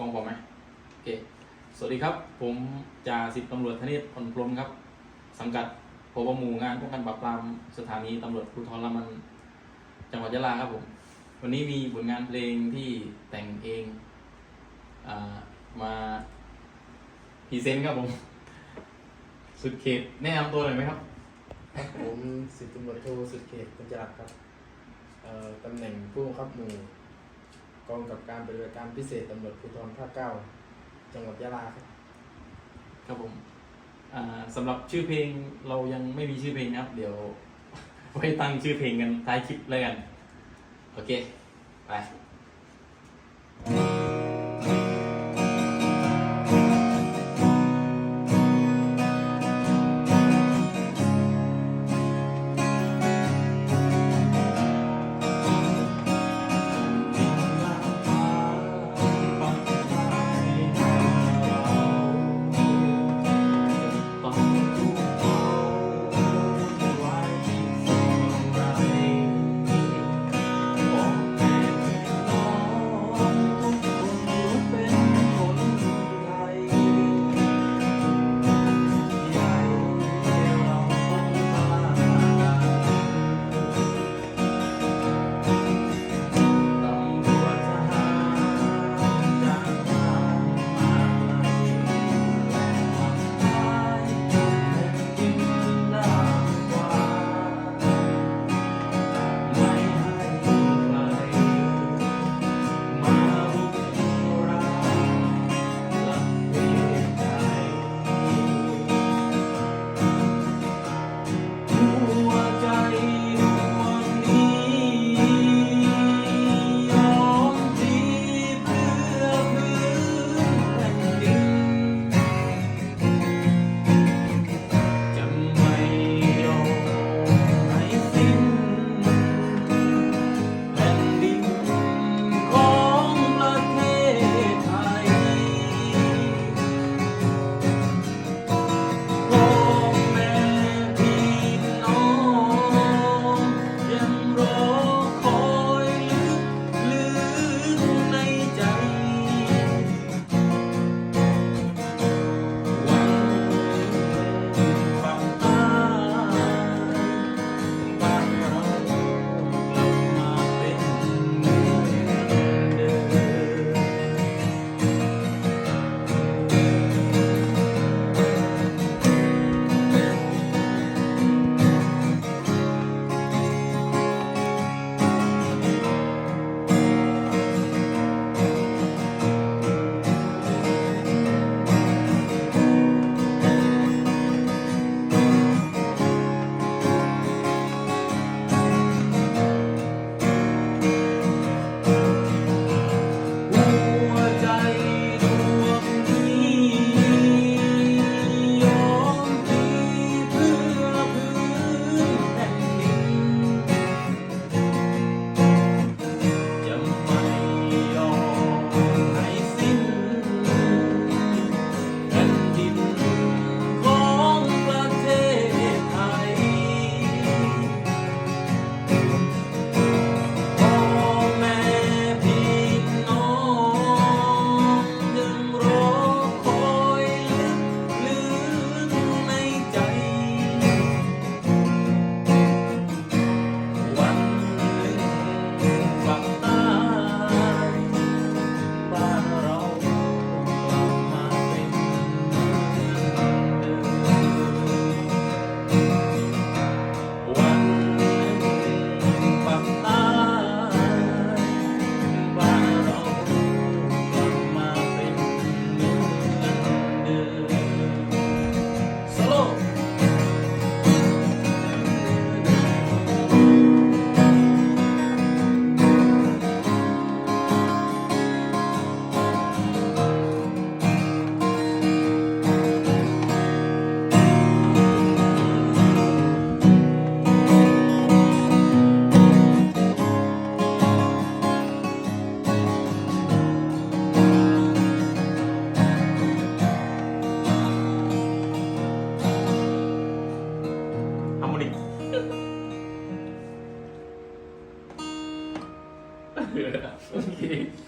กล้องพอไหมโอเค สวัสดีครับ ผมจ่าสิบตำรวจธเนศพลพรมครับ สังกัดพบหมู่งานป้องกันปราบปรามสถานีตำรวจภูธรละมัน จังหวัดยะลาครับผม วันนี้มีผลงานเพลงที่แต่งเองอามาพรีเซนต์ครับผม สุดเขตแนะนำตัวหน่อยไหมครับ ผมสิบตำรวจโทสุดเขตปัญจรัตน์ครับเอ่อตำแหน่งผู้บังคับหมู่ กองกับการปฏิบัติการพิเศษตำรวจภูธรภาคเก้าจังหวัดยะลาครับ ครับผมอ่าสำหรับชื่อเพลงเรายังไม่มีชื่อเพลงนะครับ เดี๋ยว ไว้ตั้งชื่อเพลงกันท้ายคลิปแล้วกัน โอเค ไป いい?